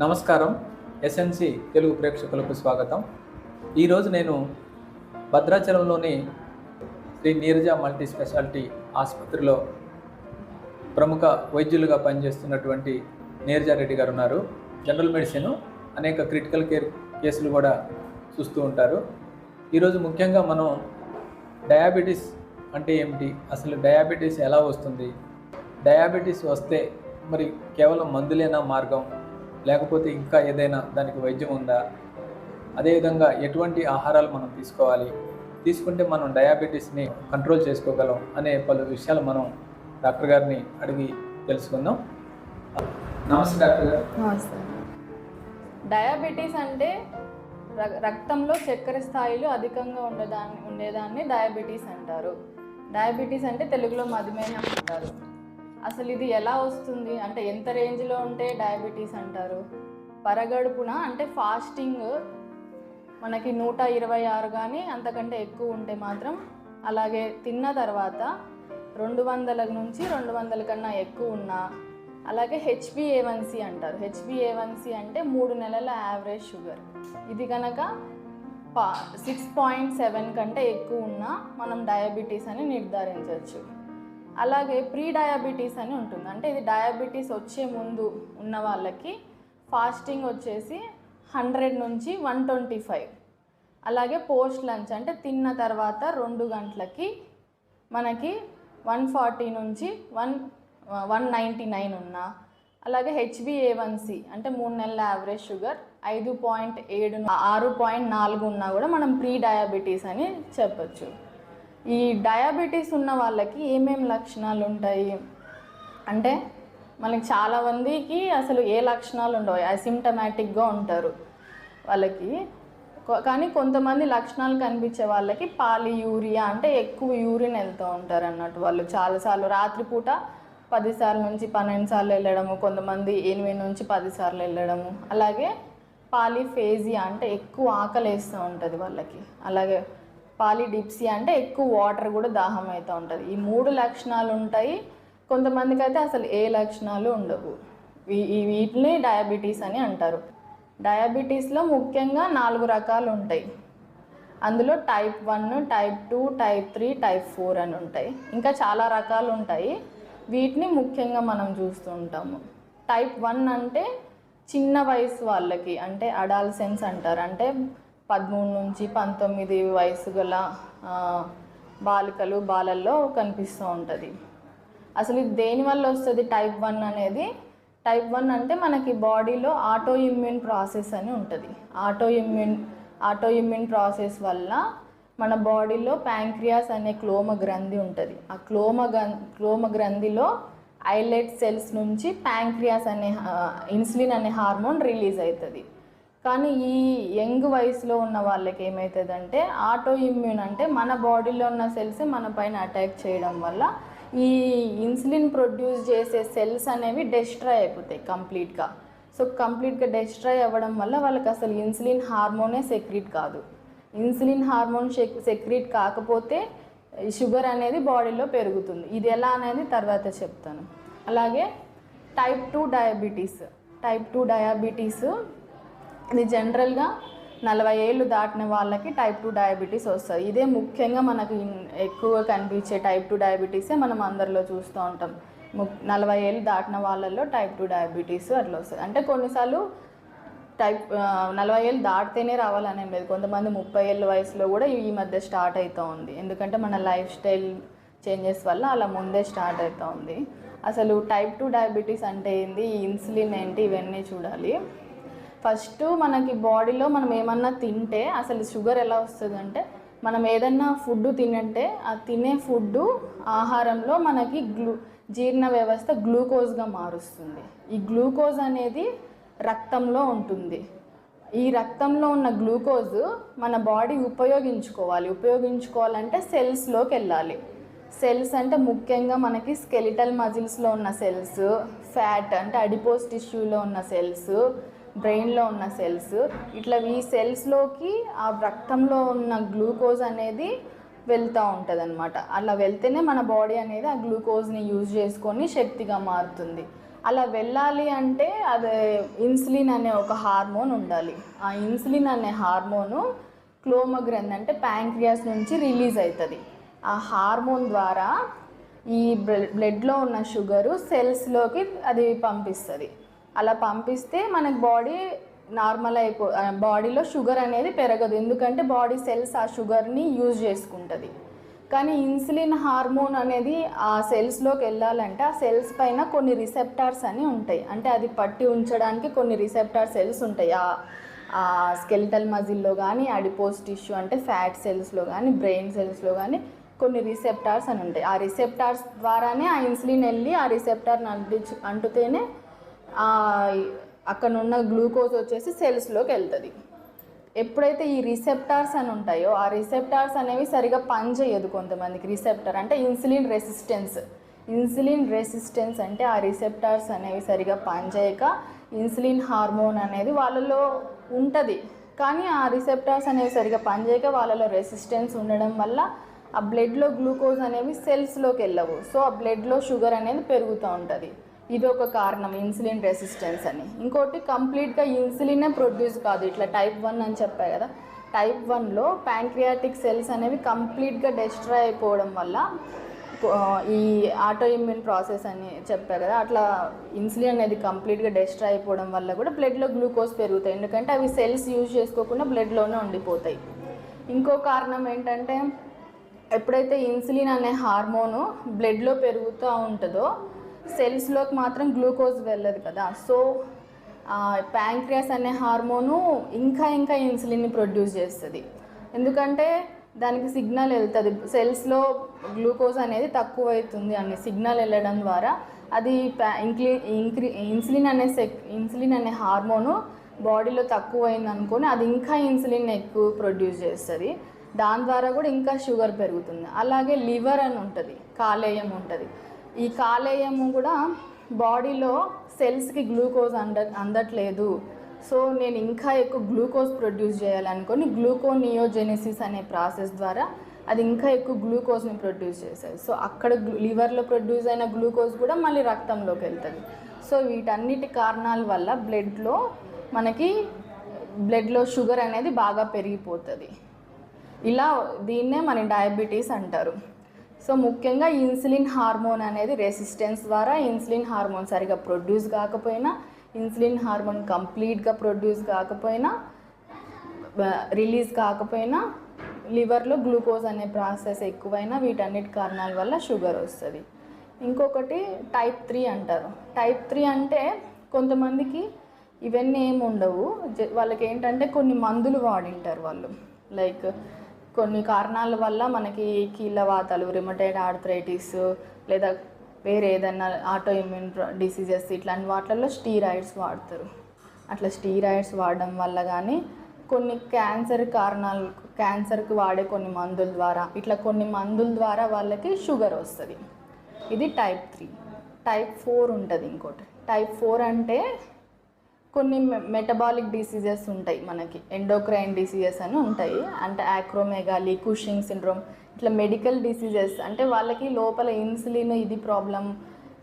నమస్కారం. ఎస్ఎన్సి తెలుగు ప్రేక్షకులకు స్వాగతం. ఈరోజు నేను భద్రాచలంలోని శ్రీ నీరజ మల్టీ స్పెషాలిటీ ఆసుపత్రిలో ప్రముఖ వైద్యులుగా పనిచేస్తున్నటువంటి నీరజారెడ్డి గారు ఉన్నారు. జనరల్ మెడిసిన్ అనేక క్రిటికల్ కేర్ కేసులు కూడా చూస్తూ ఉంటారు. ఈరోజు ముఖ్యంగా మనం డయాబెటీస్ అంటే ఏమిటి? అసలు డయాబెటీస్ ఎలా వస్తుంది? డయాబెటీస్ వస్తే మరి కేవలం మందులేనా మార్గం? లేకపోతే ఇంకా ఏదైనా దానికి వైద్యం ఉందా? అదేవిధంగా ఎటువంటి ఆహారాలు మనం తీసుకోవాలి? తీసుకుంటే మనం డయాబెటీస్ని కంట్రోల్ చేసుకోగలం అనే పలు విషయాలు మనం డాక్టర్ గారిని అడిగి తెలుసుకుందాం. నమస్తే డాక్టర్ గారు. నమస్తే. డయాబెటీస్ అంటే రక్తంలో చక్కెర స్థాయిలు అధికంగా ఉండేదాన్ని ఉండేదాన్ని డయాబెటీస్ అంటారు. డయాబెటీస్ అంటే తెలుగులో మధుమేహం అంటారు. అసలు ఇది ఎలా వస్తుంది? అంటే ఎంత రేంజ్లో ఉంటే డయాబెటీస్ అంటారు? పరగడుపున అంటే ఫాస్టింగ్ మనకి నూట ఇరవై ఆరు కానీ అంతకంటే ఎక్కువ ఉంటే మాత్రం అలాగే తిన్న తర్వాత రెండు వందల నుంచి రెండు వందల కన్నా ఎక్కువ ఉన్నా అలాగే హెచ్బిఏవన్సీ అంటారు. హెచ్బిఏవన్సీ అంటే మూడు నెలల యావరేజ్ షుగర్. ఇది కనుక పా సిక్స్ పాయింట్ సెవెన్ కంటే ఎక్కువ ఉన్నా మనం డయాబెటీస్ అని నిర్ధారించవచ్చు. అలాగే ప్రీ డయాబెటీస్ అని ఉంటుంది. అంటే ఇది డయాబెటీస్ వచ్చే ముందు ఉన్న వాళ్ళకి ఫాస్టింగ్ వచ్చేసి హండ్రెడ్ నుంచి వన్ ట్వంటీ ఫైవ్. అలాగే పోస్ట్ లంచ్ అంటే తిన్న తర్వాత రెండు గంటలకి మనకి వన్ ఫార్టీ నుంచి వన్ వన్ నైంటీ నైన్ ఉన్నా. అలాగే H B A one C అంటే మూడు నెలల యావరేజ్ షుగర్ ఐదు పాయింట్ ఏడు ఆరు పాయింట్ నాలుగు ఉన్నా కూడా మనం ప్రీ డయాబెటీస్ అని చెప్పచ్చు. ఈ డయాబెటీస్ ఉన్న వాళ్ళకి ఏమేం లక్షణాలు ఉంటాయి? అంటే మనకి చాలా మందికి అసలు ఏ లక్షణాలు ఉండవు. అసిమ్టమాటిక్గా ఉంటారు వాళ్ళకి. కానీ కొంతమంది లక్షణాలు కనిపించే వాళ్ళకి పాలి యూరియా అంటే ఎక్కువ యూరిన్ వెళ్తూ ఉంటారు అన్నట్టు వాళ్ళు చాలాసార్లు రాత్రిపూట పదిసార్లు నుంచి పన్నెండు సార్లు వెళ్ళడము కొంతమంది ఎనిమిది నుంచి పది సార్లు వెళ్ళడము. అలాగే పాలిఫేజియా అంటే ఎక్కువ ఆకలి వేస్తూ ఉంటుంది వాళ్ళకి. అలాగే పాలిడిప్సియా అంటే ఎక్కువ వాటర్ కూడా దాహం అవుతూ ఉంటుంది. ఈ మూడు లక్షణాలు ఉంటాయి. కొంతమందికి అయితే అసలు ఏ లక్షణాలు ఉండవు. ఈ వీటిని డయాబెటీస్ అని అంటారు. డయాబెటీస్లో ముఖ్యంగా నాలుగు రకాలు ఉంటాయి. అందులో type one type two type three type four అని ఉంటాయి. ఇంకా చాలా రకాలు ఉంటాయి. వీటిని ముఖ్యంగా మనం చూస్తూ ఉంటాము. టైప్ వన్ అంటే చిన్న వయసు వాళ్ళకి అంటే అడాల్సెన్స్ అంటారు. అంటే పదమూడు నుంచి పంతొమ్మిది వయసు గల బాలికలు బాలల్లో కనిపిస్తూ ఉంటుంది. అసలు ఇది దేనివల్ల వస్తుంది? టైప్ వన్ అనేది టైప్ వన్ అంటే మనకి బాడీలో ఆటో ఇమ్యూన్ ప్రాసెస్ అని ఉంటుంది. Auto immune auto immune process వల్ల మన బాడీలో ప్యాంక్రియాస్ అనే క్లోమ గ్రంథి ఉంటుంది. ఆ క్లోమ క్లోమ గ్రంథిలో ఐలెట్ సెల్స్ నుంచి ప్యాంక్రియాస్ అనే ఇన్సులిన్ అనే హార్మోన్ రిలీజ్ అవుతుంది కానీ ఈ యంగ్ వయసులో ఉన్న వాళ్ళకి ఏమవుతుందంటే ఆటో ఇమ్యూన్ అంటే మన బాడీలో ఉన్న సెల్స్ మన పైన అటాక్ చేయడం వల్ల ఈ ఇన్సులిన్ ప్రొడ్యూస్ చేసే సెల్స్ అనేవి డెస్ట్రాయ్ అయిపోతాయి కంప్లీట్గా సో కంప్లీట్గా డెస్ట్రాయ్ అవ్వడం వల్ల వాళ్ళకి అసలు ఇన్సులిన్ హార్మోనే సెక్రీట్ కాదు. ఇన్సులిన్ హార్మోన్ సెక్రీట్ కాకపోతే షుగర్ అనేది బాడీలో పెరుగుతుంది. ఇది ఎలా అనేది తర్వాత చెప్తాను. అలాగే type two diabetes type two diabetes ఇది జనరల్గా నలభై ఏళ్ళు దాటిన వాళ్ళకి టైప్ టూ డయాబెటీస్ వస్తుంది. ఇదే ముఖ్యంగా మనకు ఎక్కువగా కనిపించే టైప్ టూ డయాబెటీసే మనం అందరిలో చూస్తూ ఉంటాం. ము- నలభై ఏళ్ళు దాటిన వాళ్ళల్లో టైప్ టూ డయాబెటీస్ అట్లా వస్తుంది. అంటే కొన్నిసార్లు టైప్ నలభై ఏళ్ళు దాటితేనే రావాలనేం లేదు. కొంతమంది ముప్పై ఏళ్ళ వయసులో కూడా ఈ మధ్య స్టార్ట్ అవుతూ ఉంది. ఎందుకంటే మన లైఫ్ స్టైల్ చేంజెస్ వల్ల అలా ముందే స్టార్ట్ అవుతూ ఉంది. అసలు టైప్ టూ డయాబెటీస్ అంటే ఏంది? ఇన్సులిన్ ఏంటి? ఇవన్నీ చూడాలి. ఫస్ట్ మనకి బాడీలో మనం ఏమన్నా తింటే అసలు షుగర్ ఎలా వస్తుంది అంటే మనం ఏదన్నా ఫుడ్ తినంటే ఆ తినే ఫుడ్ ఆహారంలో మనకి గ్లూ జీర్ణ వ్యవస్థ గ్లూకోజ్గా మారుస్తుంది. ఈ గ్లూకోజ్ అనేది రక్తంలో ఉంటుంది. ఈ రక్తంలో ఉన్న గ్లూకోజ్ మన బాడీ ఉపయోగించుకోవాలి. ఉపయోగించుకోవాలంటే సెల్స్లోకి వెళ్ళాలి. సెల్స్ అంటే ముఖ్యంగా మనకి స్కెలిటల్ మజిల్స్లో ఉన్న సెల్స్ ఫ్యాట్ అంటే అడిపోస్ టిష్యూలో ఉన్న సెల్స్ బ్రెయిన్లో ఉన్న సెల్స్. ఇట్లా ఈ సెల్స్లోకి ఆ రక్తంలో ఉన్న గ్లూకోజ్ అనేది వెళ్తూ ఉంటుంది అనమాట అలా వెళ్తేనే మన బాడీ అనేది ఆ గ్లూకోజ్ని యూజ్ చేసుకొని శక్తిగా మారుతుంది. అలా వెళ్ళాలి అంటే అది ఇన్సులిన్ అనే ఒక హార్మోన్ ఉండాలి. ఆ ఇన్సులిన్ అనే హార్మోను క్లోమగ్రెంథ్ అంటే ప్యాంక్రియాస్ నుంచి రిలీజ్ అవుతుంది ఆ హార్మోన్ ద్వారా ఈ బ్లడ్లో ఉన్న షుగరు సెల్స్లోకి అది పంపిస్తుంది. అలా పంపిస్తే మనకు బాడీ నార్మల్ అయిపో బాడీలో షుగర్ అనేది పెరగదు. ఎందుకంటే బాడీ సెల్స్ ఆ షుగర్ని యూజ్ చేసుకుంటుంది. కానీ ఇన్సులిన్ హార్మోన్ అనేది ఆ సెల్స్లోకి వెళ్ళాలంటే ఆ సెల్స్ పైన కొన్ని రిసెప్టార్స్ అని ఉంటాయి. అంటే అది పట్టి ఉంచడానికి కొన్ని రిసెప్టార్ సెల్స్ ఉంటాయి. ఆ- ఆ స్కెలిటల్ మజిల్లో కానీ అడిపోస్ టిష్యూ అంటే ఫ్యాట్ సెల్స్లో కానీ బ్రెయిన్ సెల్స్లో కానీ కొన్ని రిసెప్టార్స్ అని ఉంటాయి. ఆ రిసెప్టార్స్ ద్వారానే ఆ ఇన్సులిన్ వెళ్ళి ఆ రిసెప్టార్ని అంటించు అంటుతేనే అక్కడ ఉన్న గ్లూకోజ్ వచ్చేసి సెల్స్లోకి వెళ్తుంది. ఎప్పుడైతే ఈ రిసెప్టార్స్ అని ఉంటాయో ఆ రిసెప్టార్స్ అనేవి సరిగా పనిచేయదు కొంతమందికి. రిసెప్టర్ అంటే ఇన్సులిన్ రెసిస్టెన్స్. ఇన్సులిన్ రెసిస్టెన్స్ అంటే ఆ రిసెప్టార్స్ అనేవి సరిగా పనిచేయక ఇన్సులిన్ హార్మోన్ అనేది వాళ్ళలో ఉంటుంది. కానీ ఆ రిసెప్టార్స్ అనేవి సరిగా పనిచేయక వాళ్ళలో రెసిస్టెన్స్ ఉండడం వల్ల ఆ బ్లడ్లో గ్లూకోజ్ అనేవి సెల్స్లోకి వెళ్ళవు. సో ఆ బ్లడ్లో షుగర్ అనేది పెరుగుతూ ఉంటుంది. ఇది ఒక కారణం ఇన్సులిన్ రెసిస్టెన్స్ అని. ఇంకోటి కంప్లీట్గా ఇన్సులినే ప్రొడ్యూస్ కాదు. ఇట్లా టైప్ వన్ అని చెప్పా కదా. టైప్ వన్లో ప్యాంక్రియాటిక్ సెల్స్ అనేవి కంప్లీట్గా డెస్ట్రాయ్ అయిపోవడం వల్ల ఈ ఆటో ఇమ్యూన్ ప్రాసెస్ అని చెప్పారు కదా. అట్లా ఇన్సులిన్ అనేది కంప్లీట్గా డెస్ట్రాయ్ అయిపోవడం వల్ల కూడా బ్లడ్లో గ్లూకోజ్ పెరుగుతాయి. ఎందుకంటే అవి సెల్స్ యూజ్ చేసుకోకుండా బ్లడ్లోనే ఉండిపోతాయి. ఇంకో కారణం ఏంటంటే ఎప్పుడైతే ఇన్సులిన్ అనే హార్మోను బ్లడ్లో పెరుగుతూ ఉంటుందో సెల్స్లోకి మాత్రం గ్లూకోజ్ వెళ్ళదు కదా. సో ప్యాంక్రియాస్ అనే హార్మోను ఇంకా ఇంకా ఇన్సులిన్ని ప్రొడ్యూస్ చేస్తుంది. ఎందుకంటే దానికి సిగ్నల్ వెళ్తుంది. సెల్స్లో గ్లూకోజ్ అనేది తక్కువ అవుతుంది అనే సిగ్నల్ వెళ్ళడం ద్వారా అది ప్యా- ఇంక్లీ ఇంక్రీ ఇన్సులిన్ అనే సెక్ ఇన్సులిన్ అనే హార్మోను బాడీలో తక్కువ అయింది అనుకొని అది ఇంకా ఇన్సులిన్ ఎక్కువ ప్రొడ్యూస్ చేస్తుంది. దాని ద్వారా కూడా ఇంకా షుగర్ పెరుగుతుంది. అలాగే లివర్ అని ఉంటుంది. కాలేయం ఉంటుంది. ఈ కాలేయము కూడా బాడీలో సెల్స్కి గ్లూకోజ్ అంద అందట్లేదు. సో నేను ఇంకా ఎక్కువ గ్లూకోజ్ ప్రొడ్యూస్ చేయాలనుకొని గ్లూకోనియోజెనిసిస్ అనే ప్రాసెస్ ద్వారా అది ఇంకా ఎక్కువ గ్లూకోజ్ని ప్రొడ్యూస్ చేస్తుంది సో అక్కడ లివర్లో ప్రొడ్యూస్ అయిన గ్లూకోజ్ కూడా మళ్ళీ రక్తంలోకి వెళ్తుంది. సో వీటన్నిటి కారణాల వల్ల బ్లడ్లో మనకి బ్లడ్లో షుగర్ అనేది బాగా పెరిగిపోతుంది. ఇలా దీన్నే మన డయాబెటీస్ అంటారు. సో ముఖ్యంగా ఇన్సులిన్ హార్మోన్ అనేది రెసిస్టెన్స్ ద్వారా ఇన్సులిన్ హార్మోన్ సరిగా ప్రొడ్యూస్ కాకపోయినా ఇన్సులిన్ హార్మోన్ కంప్లీట్గా ప్రొడ్యూస్ కాకపోయినా రిలీజ్ కాకపోయినా లివర్లో గ్లూకోజ్ అనే ప్రాసెస్ ఎక్కువైనా వీటన్నిటి కారణాల వల్ల షుగర్ వస్తుంది. ఇంకొకటి టైప్ త్రీ అంటారు. టైప్ త్రీ అంటే కొంతమందికి ఇవన్నీ ఏమి ఉండవు. జ- వాళ్ళకి ఏంటంటే కొన్ని మందులు వాడింటారు వాళ్ళు. లైక్ కొన్ని కారణాల వల్ల మనకి కీళ్ళవాతాలు రిమటైడ్ ఆర్థరైటిస్ లేదా వేరే ఏదైనా ఆటో ఇమ్యూన్ డిసీజెస్ ఇట్లాంటి వాటిల్లో స్టీరాయిడ్స్ వాడతారు. అట్లా స్టీరాయిడ్స్ వాడడం వల్ల కానీ కొన్ని క్యాన్సర్ కారణాలు క్యాన్సర్కి వాడే కొన్ని మందుల ద్వారా ఇట్లా కొన్ని మందుల ద్వారా వాళ్ళకి షుగర్ వస్తుంది. ఇది టైప్ త్రీ టైప్ ఫోర్ ఉంటుంది ఇంకోటి. టైప్ ఫోర్ అంటే కొన్ని మెటబాలిక్ డిసీజెస్ ఉంటాయి మనకి. ఎండోక్రైన్ డిసీజెస్ అని ఉంటాయి. అంటే యాక్రోమెగాలి కుషింగ్ సిండ్రోమ్ ఇట్లా మెడికల్ డిసీజెస్ అంటే వాళ్ళకి లోపల ఇన్సులిన్ ఇది ప్రాబ్లం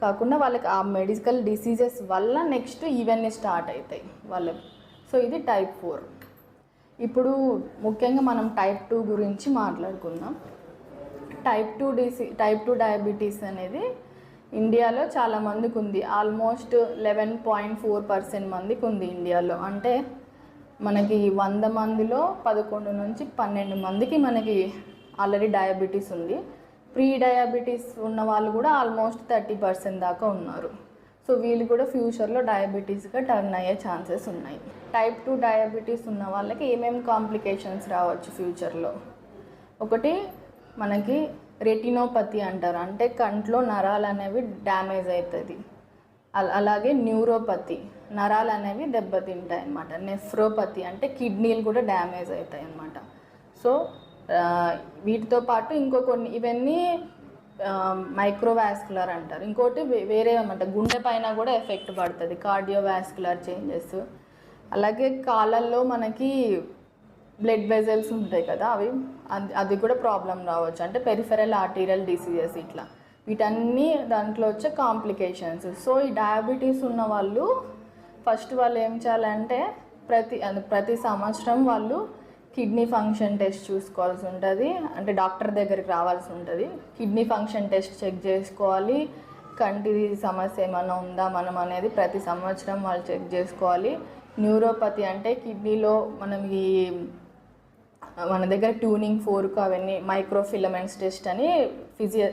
కాకుండా వాళ్ళకి ఆ మెడికల్ డిసీజెస్ వల్ల నెక్స్ట్ ఇవన్నీ స్టార్ట్ అవుతాయి వాళ్ళకి సో ఇది టైప్ ఫోర్ ఇప్పుడు ముఖ్యంగా మనం టైప్ టూ గురించి మాట్లాడుకుందాం. టైప్ టూ డిసీ టైప్ టూ డయాబెటీస్ అనేది ఇండియాలో చాలా మందికి ఉంది. Almost eleven point four percent మందికి ఉంది ఇండియాలో. అంటే మనకి వంద మందిలో పదకొండు నుంచి పన్నెండు మందికి మనకి ఆల్రెడీ డయాబెటీస్ ఉంది. ప్రీ డయాబెటీస్ ఉన్న వాళ్ళు కూడా ఆల్మోస్ట్ థర్టీ పర్సెంట్ దాకా ఉన్నారు. సో వీళ్ళు కూడా ఫ్యూచర్లో డయాబెటీస్గా టర్న్ అయ్యే ఛాన్సెస్ ఉన్నాయి. టైప్ టూ డయాబెటీస్ ఉన్న వాళ్ళకి ఏమేమి కాంప్లికేషన్స్ రావచ్చు ఫ్యూచర్లో ఒకటి మనకి రెటినోపతి అంటారు. అంటే కంట్లో నరాలు అనేవి డ్యామేజ్ అవుతుంది అలాగే న్యూరోపతి. నరాలు అనేవి దెబ్బతింటాయి అన్నమాట నెఫ్రోపతి అంటే కిడ్నీలు కూడా డ్యామేజ్ అవుతాయి అన్నమాట సో వీటితో పాటు ఇంకో కొన్ని ఇవన్నీ మైక్రోవాస్కులర్ అంటారు. ఇంకోటి వే- వేరే అనమాట గుండె పైన కూడా ఎఫెక్ట్ పడుతుంది. Cardiovascular changes. అలాగే కాళ్ళల్లో మనకి బ్లడ్ వెజల్స్ ఉంటాయి కదా అవి అది- అది కూడా ప్రాబ్లం రావచ్చు. అంటే పెరిఫెరల్ ఆర్టీరియల్ డిసీజెస్ ఇట్లా. వీటన్నీ దాంట్లో వచ్చే కాంప్లికేషన్స్ సో ఈ డయాబెటీస్ ఉన్న వాళ్ళు ఫస్ట్ వాళ్ళు ఏం చేయాలంటే ప్రతి ప్రతి సంవత్సరం వాళ్ళు కిడ్నీ ఫంక్షన్ టెస్ట్ చూసుకోవాల్సి ఉంటుంది. అంటే డాక్టర్ దగ్గరికి రావాల్సి ఉంటుంది. కిడ్నీ ఫంక్షన్ టెస్ట్ చెక్ చేసుకోవాలి. కంటి సమస్య ఏమైనా ఉందా మనం అనేది ప్రతి సంవత్సరం వాళ్ళు చెక్ చేసుకోవాలి. న్యూరోపతి అంటే కిడ్నీలో మనం ఈ మన దగ్గర ట్యూనింగ్ ఫోర్క్ అవన్నీ మైక్రోఫిలమెంట్స్ టెస్ట్ అని ఫిజియ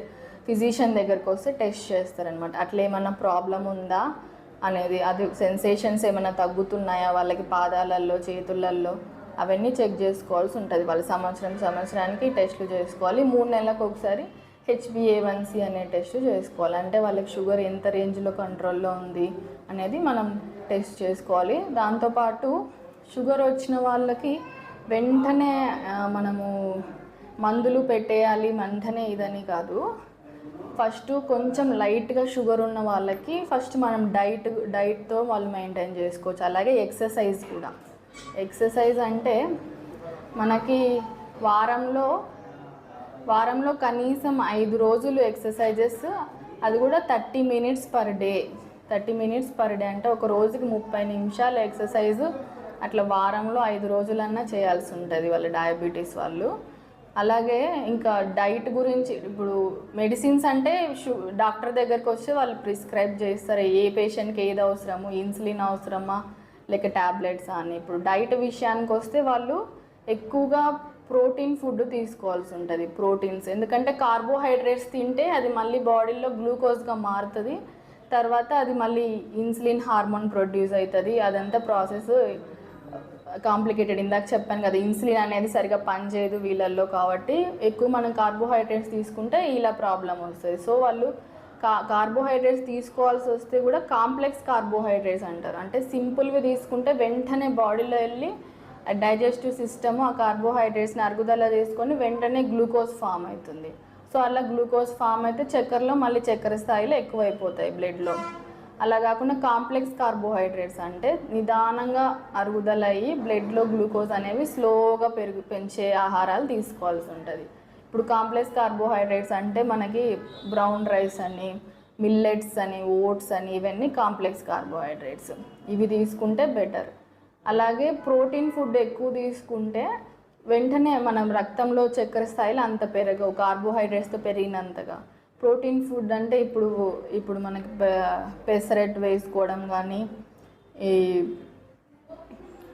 ఫిజిషియన్ దగ్గరకు వస్తే టెస్ట్ చేస్తారనమాట అట్లా ఏమన్నా ప్రాబ్లం ఉందా అనేది అది సెన్సేషన్స్ ఏమైనా తగ్గుతున్నాయా వాళ్ళకి పాదాలల్లో చేతులల్లో? అవన్నీ చెక్ చేసుకోవాల్సి ఉంటుంది. వాళ్ళు సంవత్సరం సంవత్సరానికి టెస్ట్లు చేసుకోవాలి. మూడు నెలలకు ఒకసారి హెచ్బిఏవన్సి అనే టెస్ట్ చేసుకోవాలి. అంటే వాళ్ళకి షుగర్ ఎంత రేంజ్లో కంట్రోల్లో ఉంది అనేది మనం టెస్ట్ చేసుకోవాలి. దాంతోపాటు షుగర్ వచ్చిన వాళ్ళకి వెంటనే మనము మందులు పెట్టేయాలి వెంటనే ఇదని కాదు. ఫస్ట్ కొంచెం లైట్గా షుగర్ ఉన్న వాళ్ళకి ఫస్ట్ మనం డైట్ డైట్తో వాళ్ళు మెయింటైన్ చేసుకోవచ్చు. అలాగే ఎక్సర్సైజ్ కూడా. ఎక్సర్సైజ్ అంటే మనకి వారంలో వారంలో కనీసం ఐదు రోజులు ఎక్సర్సైజెస్ అది కూడా thirty minutes per day. Thirty minutes per day అంటే ఒక రోజుకి ముప్పై నిమిషాలు ఎక్సర్సైజ్ అట్లా వారంలో ఐదు రోజులన్నా చేయాల్సి ఉంటుంది వాళ్ళ డయాబెటీస్ వాళ్ళు. అలాగే ఇంకా డైట్ గురించి ఇప్పుడు మెడిసిన్స్ అంటే షు డాక్టర్ దగ్గరకు వచ్చి వాళ్ళు ప్రిస్క్రైబ్ చేస్తారు. ఏ పేషెంట్కి ఏది అవసరము? ఇన్సులిన్ అవసరమా? లేక ట్యాబ్లెట్స్ అని. ఇప్పుడు డైట్ విషయానికి వస్తే వాళ్ళు ఎక్కువగా ప్రోటీన్ ఫుడ్ తీసుకోవాల్సి ఉంటుంది ప్రోటీన్స్. ఎందుకంటే కార్బోహైడ్రేట్స్ తింటే అది మళ్ళీ బాడీలో గ్లూకోజ్గా మారుతుంది. తర్వాత అది మళ్ళీ ఇన్సులిన్ హార్మోన్ ప్రొడ్యూస్ అవుతుంది అదంతా ప్రాసెస్ కాంప్లికేటెడ్ ఇందాక చెప్పాను కదా ఇన్సులిన్ అనేది సరిగా పనిచేయదు వీళ్ళల్లో కాబట్టి ఎక్కువ మనం కార్బోహైడ్రేట్స్ తీసుకుంటే ఇలా ప్రాబ్లం వస్తుంది. సో వాళ్ళు కా కార్బోహైడ్రేట్స్ తీసుకోవాల్సి వస్తే కూడా కాంప్లెక్స్ కార్బోహైడ్రేట్స్ అంటారు. అంటే సింపుల్వి తీసుకుంటే వెంటనే బాడీలో వెళ్ళి డైజెస్టివ్ సిస్టమ్ ఆ కార్బోహైడ్రేట్స్ని అరుగుదల చేసుకొని వెంటనే గ్లూకోజ్ ఫామ్ అవుతుంది. సో అలా గ్లూకోజ్ ఫామ్ అయితే చక్కెరలో మళ్ళీ చక్కెర స్థాయిలో ఎక్కువైపోతాయి బ్లడ్లో అలా కాకుండా కాంప్లెక్స్ కార్బోహైడ్రేట్స్ అంటే నిదానంగా అరుగుదల అయ్యి బ్లడ్లో గ్లూకోజ్ అనేవి స్లోగా పెరుగు పెంచే ఆహారాలు తీసుకోవాల్సి ఉంటుంది. ఇప్పుడు కాంప్లెక్స్ కార్బోహైడ్రేట్స్ అంటే మనకి బ్రౌన్ రైస్ అని మిల్లెట్స్ అని ఓట్స్ అని ఇవన్నీ కాంప్లెక్స్ కార్బోహైడ్రేట్స్. ఇవి తీసుకుంటే బెటర్. అలాగే ప్రోటీన్ ఫుడ్ ఎక్కువ తీసుకుంటే వెంటనే మనం రక్తంలో చక్కెర స్థాయిలో అంత పెరగవు కార్బోహైడ్రేట్స్తో పెరిగినంతగా. ప్రోటీన్ ఫుడ్ అంటే ఇప్పుడు ఇప్పుడు మనకి పె- పెసరట్టు వేసుకోవడం కానీ ఈ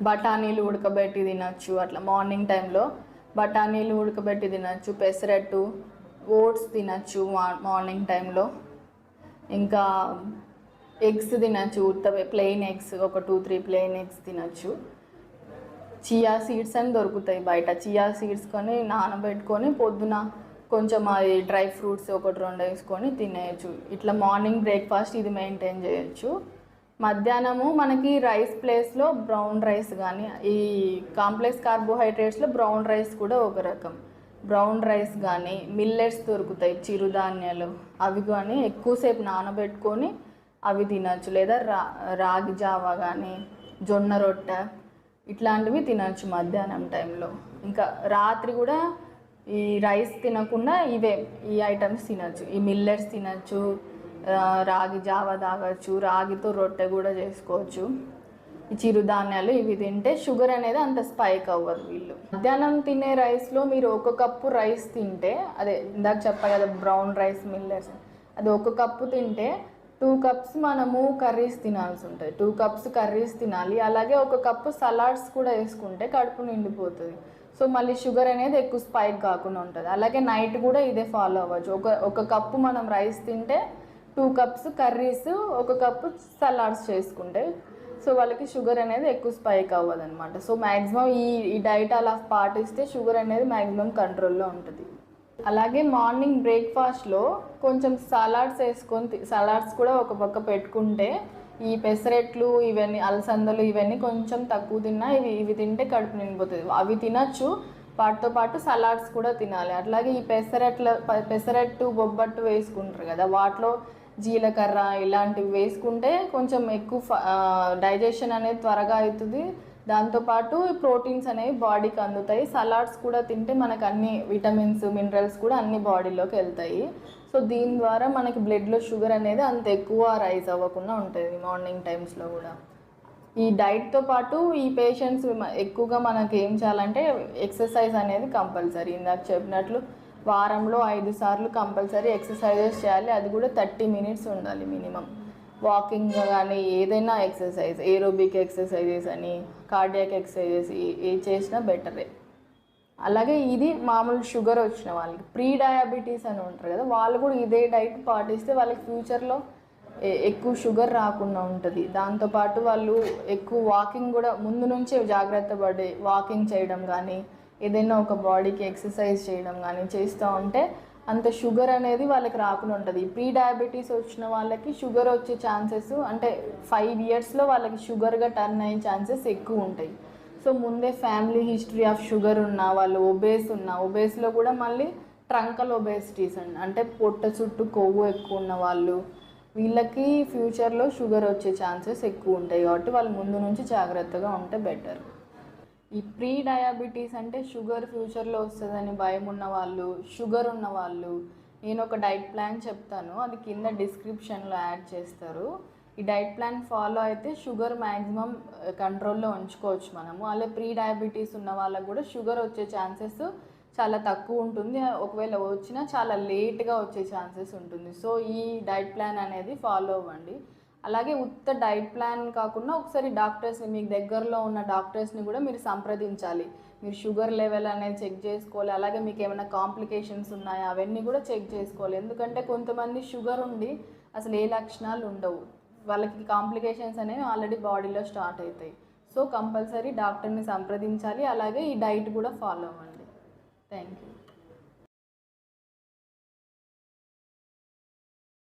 బఠానీలు ఉడకబెట్టి తినచ్చు. అట్లా మార్నింగ్ టైంలో బఠానీలు ఉడకబెట్టి తినచ్చు పెసరట్టు ఓట్స్ తినచ్చు మా- మార్నింగ్ టైంలో. ఇంకా ఎగ్స్ తినచ్చు ఉత్త ప్లెయిన్ ఎగ్స్ ఒక టూ త్రీ ప్లెయిన్ ఎగ్స్ తినచ్చు. చియా సీడ్స్ అని దొరుకుతాయి బయట. చియా సీడ్స్ కొని నానబెట్టుకొని పొద్దున కొంచెం అది డ్రై ఫ్రూట్స్ ఒకటి రెండు వేసుకొని తినేయచ్చు. ఇట్లా మార్నింగ్ బ్రేక్ఫాస్ట్ ఇది మెయింటైన్ చేయొచ్చు. మధ్యాహ్నము మనకి రైస్ ప్లేస్లో బ్రౌన్ రైస్ కానీ ఈ కాంప్లెక్స్ కార్బోహైడ్రేట్స్లో బ్రౌన్ రైస్ కూడా ఒక రకం. బ్రౌన్ రైస్ కానీ మిల్లెట్స్ దొరుకుతాయి చిరుధాన్యాలు. అవి కానీ ఎక్కువసేపు నానబెట్టుకొని అవి తినచ్చు. లేదా రా రాగి జావా కానీ జొన్న రొట్టె ఇట్లాంటివి తినచ్చు మధ్యాహ్నం టైంలో. ఇంకా రాత్రి కూడా ఈ రైస్ తినకుండా ఇవే ఈ ఐటమ్స్ తినచ్చు. ఈ మిల్లెట్స్ తినచ్చు రాగి జావ తాగొచ్చు రాగితో రొట్టె కూడా చేసుకోవచ్చు. ఈ చిరుధాన్యాలు ఇవి తింటే షుగర్ అనేది అంత స్పైక్ అవ్వదు వీళ్ళు. మధ్యాహ్నం తినే రైస్లో మీరు ఒక కప్పు రైస్ తింటే అదే ఇందాక చెప్పా కదా బ్రౌన్ రైస్ మిల్లెట్స్ అది ఒక కప్పు తింటే టూ కప్స్ మనము కర్రీస్ తినాల్సి ఉంటుంది. టూ కప్స్ కర్రీస్ తినాలి. అలాగే ఒక కప్పు సలాడ్స్ కూడా వేసుకుంటే కడుపు నిండిపోతుంది. సో మళ్ళీ షుగర్ అనేది ఎక్కువ స్పైక్ కాకుండా ఉంటుంది. అలాగే నైట్ కూడా ఇదే ఫాలో అవ్వచ్చు. ఒక ఒక కప్పు మనం రైస్ తింటే టూ కప్స్ కర్రీస్ ఒక కప్పు సలాడ్స్ చేసుకుంటే సో వాళ్ళకి షుగర్ అనేది ఎక్కువ స్పైక్ అవ్వదు అనమాట సో మ్యాక్సిమం ఈ ఈ డైట్ అలా పాటిస్తే షుగర్ అనేది మ్యాక్సిమం కంట్రోల్లో ఉంటుంది. అలాగే మార్నింగ్ బ్రేక్ఫాస్ట్లో కొంచెం సలాడ్స్ వేసుకొని సలాడ్స్ కూడా ఒక పక్క పెట్టుకుంటే ఈ పెసరెట్లు ఇవన్నీ అలసందలు ఇవన్నీ కొంచెం తక్కువ తిన్నా ఇవి ఇవి తింటే కడుపు నిండిపోతుంది. అవి తినచ్చు వాటితో పాటు సలాడ్స్ కూడా తినాలి. అట్లాగే ఈ పెసరట్ల పెసరెట్టు పెసరట్టు బొబ్బట్టు వేసుకుంటారు కదా వాటిలో జీలకర్ర ఇలాంటివి వేసుకుంటే కొంచెం ఎక్కువ డైజెషన్ అనేది త్వరగా అవుతుంది. దాంతోపాటు ప్రోటీన్స్ అనేవి బాడీకి అందుతాయి. సలాడ్స్ కూడా తింటే మనకు అన్ని విటమిన్స్ మినరల్స్ కూడా అన్ని బాడీలోకి వెళ్తాయి. సో దీని ద్వారా మనకి బ్లడ్లో షుగర్ అనేది అంత ఎక్కువ రైజ్ అవ్వకుండా ఉంటుంది మార్నింగ్ టైమ్స్లో కూడా. ఈ డైట్తో పాటు ఈ పేషెంట్స్ ఎక్కువగా మనకి ఏం చేయాలంటే ఎక్సర్సైజ్ అనేది కంపల్సరీ. ఇందాక చెప్పినట్లు వారంలో ఐదు సార్లు కంపల్సరీ ఎక్సర్సైజెస్ చేయాలి. అది కూడా థర్టీ మినిట్స్ ఉండాలి మినిమం. వాకింగ్ కానీ ఏదైనా ఎక్సర్సైజ్ ఏరోబిక్ ఎక్సర్సైజెస్ అని కార్డియాక్ ఎక్సర్సైజెస్ ఏ చేసినా బెటరే అలాగే ఇది మామూలు షుగర్ వచ్చిన వాళ్ళకి. ప్రీ డయాబెటీస్ అని ఉంటారు కదా వాళ్ళు కూడా ఇదే డైట్ పాటిస్తే వాళ్ళకి ఫ్యూచర్లో ఎక్కువ షుగర్ రాకుండా ఉంటుంది. దాంతోపాటు వాళ్ళు ఎక్కువ వాకింగ్ కూడా ముందు నుంచే జాగ్రత్త పడి వాకింగ్ చేయడం కానీ ఏదైనా ఒక బాడీకి ఎక్సర్సైజ్ చేయడం కానీ చేస్తూ ఉంటే అంత షుగర్ అనేది వాళ్ళకి రాకుండా ఉంటుంది. ప్రీ డయాబెటీస్ వచ్చిన వాళ్ళకి షుగర్ వచ్చే ఛాన్సెస్ అంటే ఫైవ్ ఇయర్స్లో వాళ్ళకి షుగర్గా టర్న్ అయ్యే ఛాన్సెస్ ఎక్కువ ఉంటాయి. సో ముందే ఫ్యామిలీ హిస్టరీ ఆఫ్ షుగర్ ఉన్న వాళ్ళు ఒబేస్ ఉన్న ఒబేస్లో కూడా మళ్ళీ ట్రంకల్ ఒబేసిటీస్ అండి అంటే పొట్ట చుట్టూ కొవ్వు ఎక్కువ ఉన్న వాళ్ళు వీళ్ళకి ఫ్యూచర్లో షుగర్ వచ్చే ఛాన్సెస్ ఎక్కువ ఉంటాయి కాబట్టి వాళ్ళు ముందు నుంచి జాగ్రత్తగా ఉంటే బెటర్. ఈ ప్రీ డయాబెటీస్ అంటే షుగర్ ఫ్యూచర్లో వస్తుందని భయం ఉన్న వాళ్ళు షుగర్ ఉన్న వాళ్ళు నేను ఒక డైట్ ప్లాన్ చెప్తాను. అది కింద డిస్క్రిప్షన్లో యాడ్ చేస్తారు. ఈ డైట్ ప్లాన్ ఫాలో అయితే షుగర్ మ్యాక్సిమం కంట్రోల్లో ఉంచుకోవచ్చు మనము. అలాగే ప్రీ డయాబెటీస్ ఉన్న వాళ్ళకు కూడా షుగర్ వచ్చే ఛాన్సెస్ చాలా తక్కువ ఉంటుంది. ఒకవేళ వచ్చినా చాలా లేట్గా వచ్చే ఛాన్సెస్ ఉంటుంది. సో ఈ డైట్ ప్లాన్ అనేది ఫాలో అవ్వండి. అలాగే ఉత్త డైట్ ప్లాన్ కాకుండా ఒకసారి డాక్టర్స్ని మీకు దగ్గరలో ఉన్న డాక్టర్స్ని కూడా మీరు సంప్రదించాలి. మీరు షుగర్ లెవెల్ అనేది చెక్ చేసుకోవాలి. అలాగే మీకు ఏమైనా కాంప్లికేషన్స్ ఉన్నాయా? అవన్నీ కూడా చెక్ చేసుకోవాలి. ఎందుకంటే కొంతమంది షుగర్ ఉండి అసలు ఏ లక్షణాలు ఉండవు. వాళ్ళకి కాంప్లికేషన్స్ అనేవి ఆల్రెడీ బాడీలో స్టార్ట్ అవుతాయి. సో కంపల్సరీ డాక్టర్ని సంప్రదించాలి. అలాగే ఈ డైట్ కూడా ఫాలో అవ్వండి. Thank you